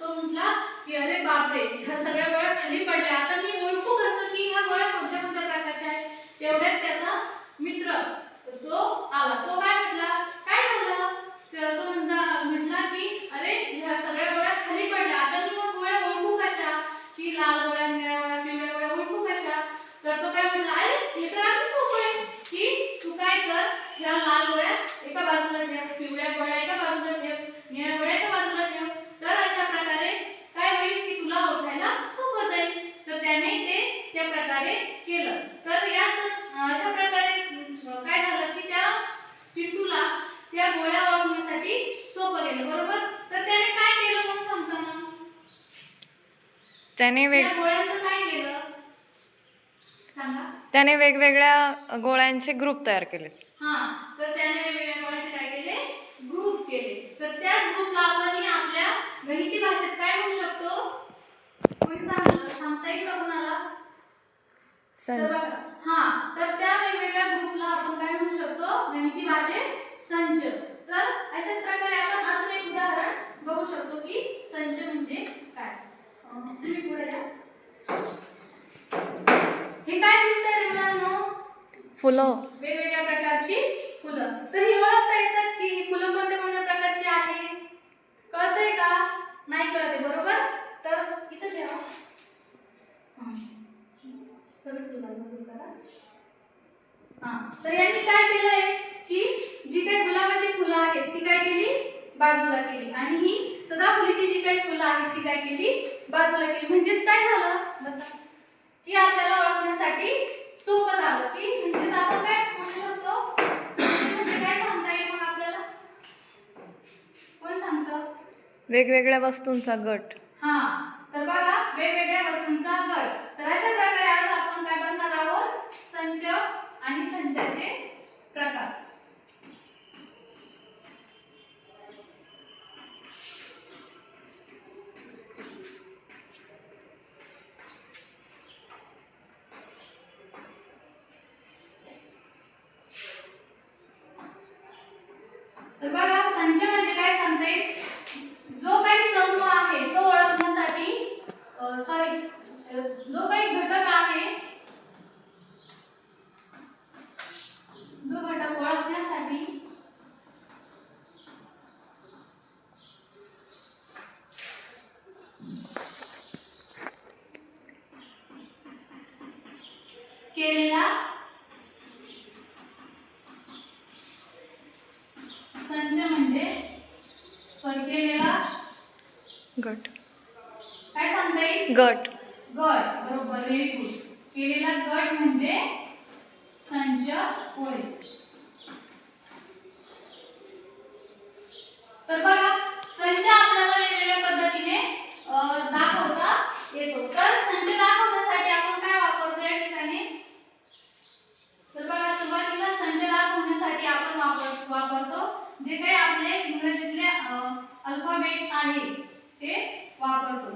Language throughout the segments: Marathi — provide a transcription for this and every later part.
तो म्हटला की अरे बापरे ह्या सगळ्या गोळ्या खाली पडल्या. आता मी ओळखू कसं की ह्या गोळ्या कोणत्या कोणत्या प्रकारच्या आहेत? तेवढ्यात त्याचा मित्र तो आला. तो काय म्हटला? काय झालं? तर तो म्हणता म्हटला की अरे ह्या सगळ्या गोळ्या खाली पडल्या. आता मी मग गोळ्या ओळखू कशा? की लाल गोळ्या निळ्या गोळ्या पिवळ्या गोळ्या ओळखू कशा? तर तो काय म्हटला अरे हे तर असं सोपं आहे. की तू काय कर? ह्या लाल गोळ्या एका बाजूला ठेव पिवळ्या गोळ्या एका बाजूला ठेव निळ्या गोळ्या एका बाजूला ठेव तर अशा प्रकारे काय होईल की तुला ओळखायला सोपं जाईल तर त्याने ते त्या प्रकारे केलं तर या अशा प्रकारे अं, काय झालं की त्या चिंटूला त्या गोळ्या ओळखण्यासाठी सोपं गेलं बरोबर तर त्याने काय केलं मग सांगता मग त्याने वेग त्याने वेगवेगळ्या गोळ्यांचे ग्रुप तयार केले. हा तर त्याने वेगवेगळ्या गोळ्याचे काय केले? ग्रुप केले. तर त्याच ग्रुपला आपण आपल्या गणिती भाषेत काय म्हणू शकतो? कोणी सांगलं सांगता येईल का कोणाला? तर सन बघा. हा तर त्या वेगवेगळ्या ग्रुपला आपण काय म्हणू शकतो? गणिती भाषेत संच. तर अशाच प्रकारे आपण अजून एक उदाहरण बघू शकतो की संच म्हणजे काय. तुम्ही पुढे या हे काय दिसतंय रे मुलांनो? फुलं. वेगवेगळ्या प्रकारची फुलं. तर ही ओळखता येतात की ही फुलं कोणत्या कोणत्या प्रकारची कळतंय का? नाही कळते बरोबर? तर इथं ठेवा. हं. हां. तर यांनी काय केलंय की जी काही गुलाबाची फुलं आहेत ती काय केली? बाजूला केली. आणि ही सदाफुलीची जी काही फुलं आहेत ती काय केली? बाजूला केली. म्हणजेच काय झालं? बसा. की आपल्याला ओळखण्यासाठी सोपं झालं. की म्हणजेच आपण काय म्हणू शकतो म्हणजे काय सांगता येईल मग आपल्याला? कोण सांगतं? वेगवेगळ्या वस्तूंचा गट. हा. तर बघा वेगवेगळ्या वस्तूंचा गट. तर अशा प्रकारे आज आपण काय बघणार आहोत? संच आणि संचाचे प्रकार तर बघा संच म्हणजे काय सांगता येईल जो काही समूह आहे तो ओळखण्यासाठी सॉरी जो काही घटक आहे जो घटक ओळखण्यासाठी केलेला संच म्हणजे sorry, केलेला गट. काय सांगता येईल? गट. गट बरोबर व्हेरी गुड केलेला गट म्हणजे संच होय तर बघा संच आपल्याला वेगवेगळ्या पद्धतीने दाखवता येतो. तर संच दाखवण्यासाठी आपण काय वापरतो या ठिकाणी तर बघा सुरुवातीला संच दाखवण्यासाठी आपण वापर वापरतो जे काही आपले इंग्रजीतले अल्फाबेट्स आहे ते वापरतो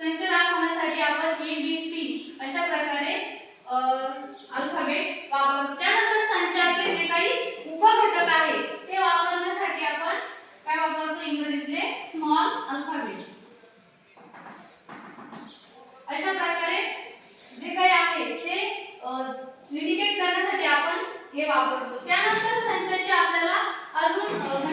संच दाखवण्यासाठी आपण ए बी सी अशा प्रकारे अल्फाबेट्स वापर त्यानंतर संचातले जे काही उपघटक आहे ते वापरण्यासाठी आपण काय वापरतो? इंग्रजीतले स्मॉल अल्फाबेट्स अशा प्रकारे जे काही आहे ते इंडिकेट करण्यासाठी आपण हे वापरतो. त्यानंतर संचाचे आपल्याला अजून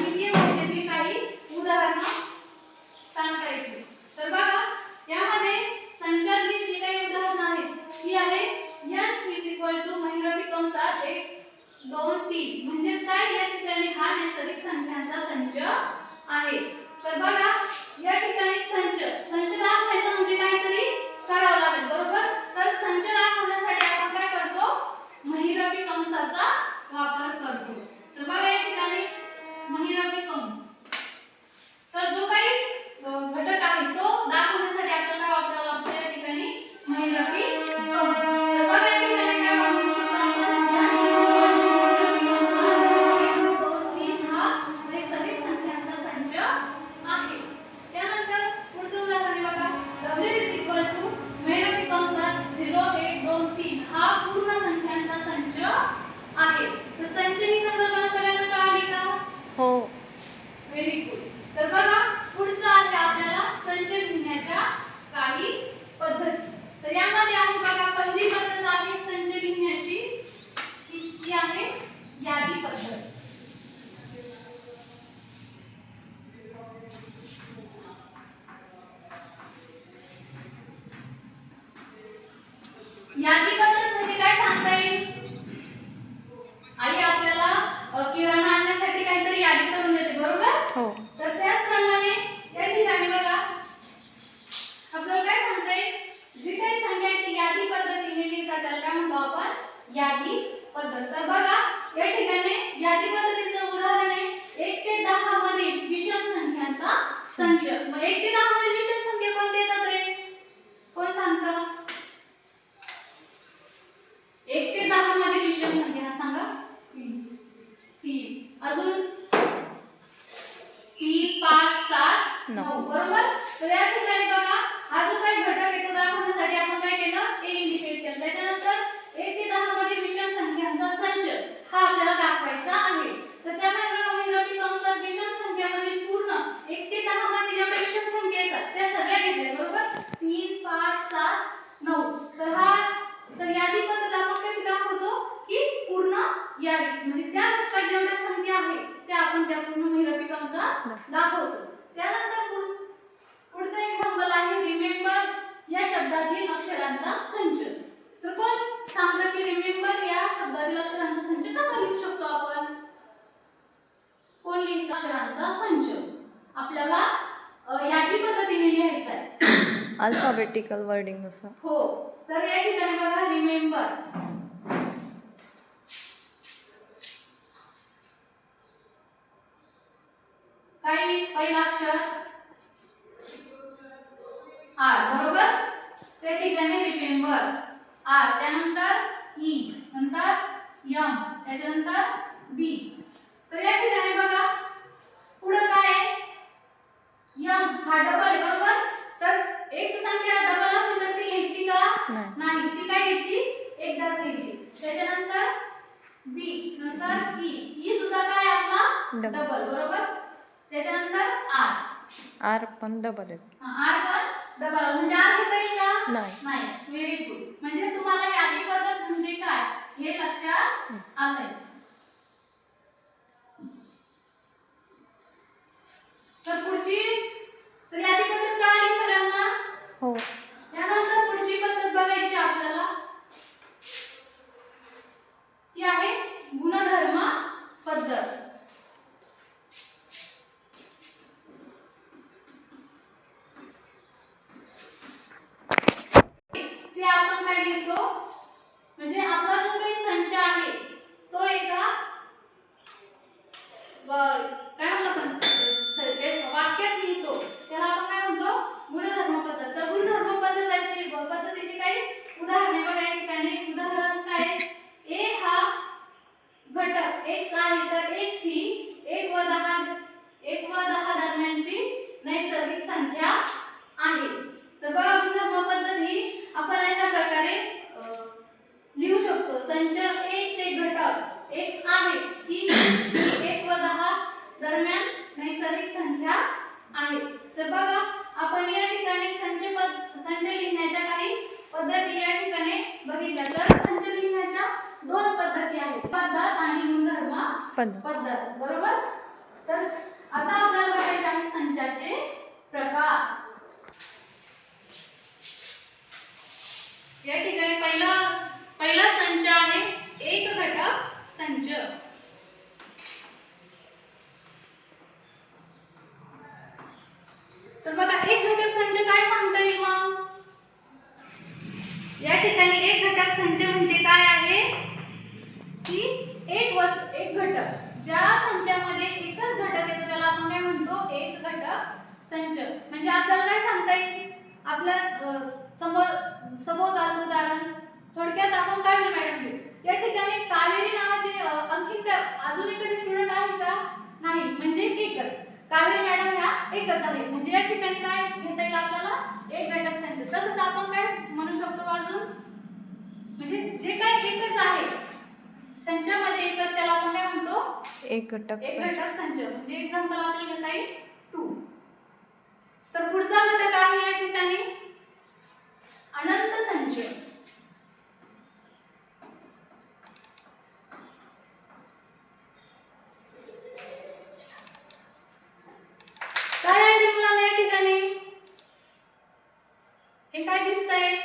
यादी पद्धत म्हणजे काय सांगता येईल? आई आपल्याला किराणा आणण्यासाठी काहीतरी यादी करून देते बरोबर? हो. तर त्याचप्रमाणे या ठिकाणी बघा आपल्याला काय सांगता येईल? जी काही संख्या ती यादी पद्धतीने लिहितात त्याला काय म्हणतो आपण? यादी पद्धत. तर बघा या ठिकाणी यादी पद्धतीचं उदाहरण आहे. एक ते दहा मधील विषम संख्यांचा संच. मग एक ते दहा मधील यादी म्हणजे त्या घटकात जेवढ्या संख्या आहे त्या आपण त्या पूर्ण महिरपी कंसात दाखवतो. त्यानंतर पुढ- पुढचं एक्झाम्पल आहे रिमेंबर या शब्दातील अक्षरांचा संच. तर कोण सांगतं की रिमेंबर या शब्दातील अक्षरांचा संच कसा लिहू शकतो आपण? कोण लिहित अक्षरांचा संच? आपल्याला यादी पद्धतीने लिहायचा आहे. अल्फाबेटिकल वर्डिंग असं हो. तर या ठिकाणी बघा रिमेंबर काही पहिला अक्षर. आर बरोबर? त्या ठिकाणी रिमेंबर आर त्यानंतर ई नंतर यम त्याच्यानंतर बी तर या ठिकाणी बघा पुढे काय यम हा डबल बरोबर? तर एक संख्या डबल असेल तर ती घ्यायची का? नाही. ती काय घ्यायची? एकदाच घ्यायची. त्याच्यानंतर बी नंतर ई ई सुद्धा काय आपला. डबल बरोबर? त्याच्यानंतर आर. आर पण डबल आहे आर पण डबल म्हणजे आर घेता येईल का नाही. नाही. व्हेरी गुड म्हणजे तुम्हाला यादी पद्धत म्हणजे काय? हे लक्षात आलंय. तर पुढची तर यादी पद्धत काय आली सरांना हो त्यानंतर पुढची पद्धत बघायची आपल्याला ती आहे गुणधर्म पद्धत ते आपण काय घेतो म्हणजे आपला जो काही संच आहे तो एका व- काय म्हणतो आपण स- एक वाक्यात लिहितो त्याला आपण काय म्हणतो गुणधर्म पद्धत तर गुणधर्म पद्धतीची पद्धतीची काही उदाहरणे बघा या ठिकाणी उदाहरण काय ए हा घटक x आहे तर x ही एक व दहा एक व दहा दरम्यानची नैसर्गिक संख्या आहे तर बघा गुणधर्म पद्धत ही आपण अशा प्रकारे अ, लिहू शकतो संच ए चे घटक x आहे की ही एक व दहा दरम्यान नैसर्गिक संख्या आहे तर बघा आपण या ठिकाणी संच पद संच लिहिण्याच्या काही पद्धती या ठिकाणी बघितल्या तर संच लिहिण्याच्या दोन पद्धती आणि गुणधर्म. पद्धत. बरोबर? तर आता आपल्याला बघायचे आहे संचाचे प्रकार. या ठिकाणी पहिला पहिला संच आहे एक घटक संच. तर बघा एक घटक संच काय सांगता येईल मग? या ठिकाणी एक घटक संच म्हणजे एक वस्तू एक घटक. ज्या संचामध्ये एकच घटक येतो त्याला आपण काय म्हणतो? एक घटक संच. म्हणजे आपल्याला काय सांगता येईल? आपल्यासमोर सभोवतालचं उदाहरण. थोडक्यात आपण कावेरी मॅडम? घेऊ या ठिकाणी कावेरी नावाचे आणखी अजून एखादी कधी स्टुडंट आहे का? नाही. म्हणजे एकच. कावेरी मॅडम ह्या एकच आहे. म्हणजे या ठिकाणी काय घेता येईल आपल्याला? एक घटक संच. तसंच आपण काय म्हणू शकतो अजून? म्हणजे जे काय एकच आहे संचामध्ये एकच त्याला आपण काय म्हणतो? एक घटक एक. घटक संच. म्हणजे एक्झाम्पल आपल्याला घेता येईल टू तर पुढचा घटक आहे या ठिकाणी अनंत संच. काय आहे रे मुलांना या ठिकाणी? हे काय दिसतंय?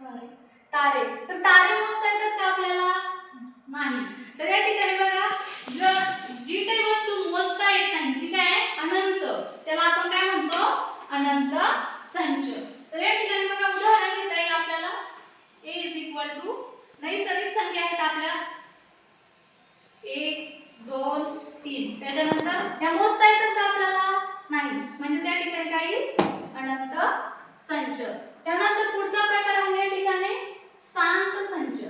तारे. तारे. तर तारे मोजता येतात का आपल्याला? नाही. तर या ठिकाणी बघा जर जी काही वस्तू मोजता येत नाही जी काय अनंत. त्याला आपण काय म्हणतो? अनंत संच. तर या ठिकाणी बघा उदाहरण घेता येईल आपल्याला. ए इज इक्वल टू नैसर्गिक संख्या आहेत आपल्या. एक दोन तीन. त्याच्यानंतर या मोजता येतात का आपल्याला? नाही. म्हणजे त्या ठिकाणी काय अनंत संच. त्यानंतर पुढचा प्रकार आहे या ठिकाणी शांत संच.